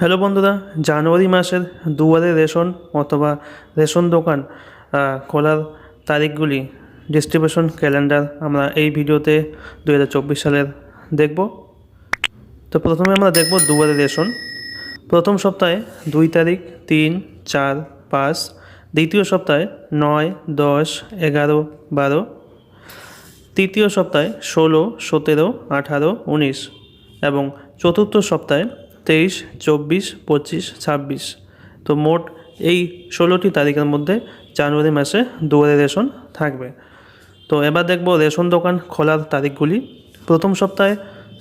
Hello বন্ধুরা, জানুয়ারি মাসের দুয়ারে রেশন অথবা রেশন দোকান খোলার তারিখগুলি ডিস্ট্রিবিউশন ক্যালেন্ডার আমরা এই ভিডিওতে দু হাজার চব্বিশ সালের দেখব। তো প্রথমে আমরা দেখব দুয়ারে রেশন। প্রথম সপ্তাহে দুই তারিখ, তিন, চার, পাঁচ, দ্বিতীয় সপ্তাহে নয়, দশ, এগারো, বারো, তৃতীয় সপ্তাহে ষোলো, সতেরো, আঠারো, উনিশ এবং চতুর্থ সপ্তাহে তেইশ, চব্বিশ, পঁচিশ, ছাব্বিশ। তো মোট এই ষোলোটি তারিখের মধ্যে জানুয়ারি মাসে দুয়ারে রেশন থাকবে। তো এবার দেখব রেশন দোকান খোলার তারিখগুলি। প্রথম সপ্তাহে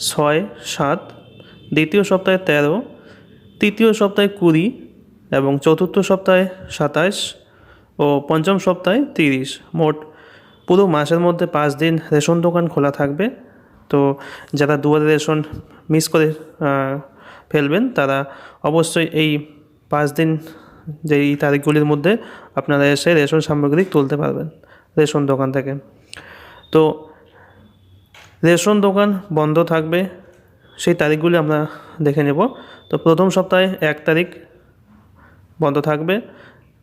ছয়, সাত, দ্বিতীয় সপ্তাহে তেরো, তৃতীয় সপ্তাহে কুড়ি এবং চতুর্থ সপ্তাহে সাতাশ ও পঞ্চম সপ্তাহে তিরিশ। মোট পুরো মাসের মধ্যে পাঁচ দিন রেশন দোকান খোলা থাকবে। তো যারা দুয়ারে রেশন মিস করে ফেলবেন, তারা অবশ্যই এই পাঁচ দিন যে এই তারিখগুলির মধ্যে আপনারা এসে রেশন সামগ্রী তুলতে পারবেন, রেশন দোকান থেকে। তো রেশন দোকান বন্ধ থাকবে, সেই তারিখগুলি আমরা দেখে নেব। তো প্রথম সপ্তাহে এক তারিখ বন্ধ থাকবে,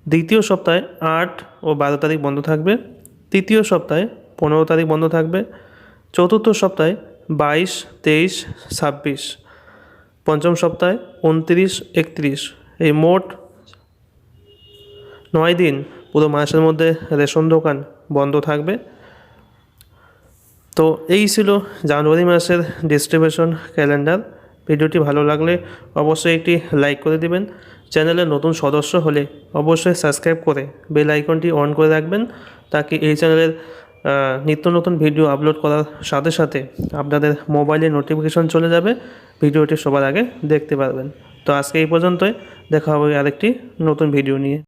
দ্বিতীয় সপ্তাহে আট ও বারো তারিখ বন্ধ থাকবে, তৃতীয় সপ্তাহে পনেরো তারিখ বন্ধ থাকবে, চতুর্থ সপ্তাহে বাইশ, তেইশ, ছাব্বিশ। পঞ্চম সপ্তাহে উনত্রিশ, একত্রিশ। এই মোট নয় দিন পুরো মাসের মধ্যে রেশন দোকান বন্ধ থাকবে। তো এই ছিল জানুয়ারি মাসের ডিস্ট্রিবিউশন ক্যালেন্ডার ভিডিওটি ভালো লাগলে অবশ্যই একটি লাইক করে দিবেন। চ্যানেলের নতুন সদস্য হলে অবশ্যই সাবস্ক্রাইব করে বেল আইকনটি অন করে রাখবেন, তাকে এই চ্যানেলের নিত্য নতুন ভিডিও আপলোড করার সাথে সাথে আপনাদের মোবাইলে নোটিফিকেশন চলে যাবে। ভিডিওটি সবার আগে দেখতে পারবেন। তো আজকে এই পর্যন্তই। দেখা হবে আরেকটি নতুন ভিডিও নিয়ে।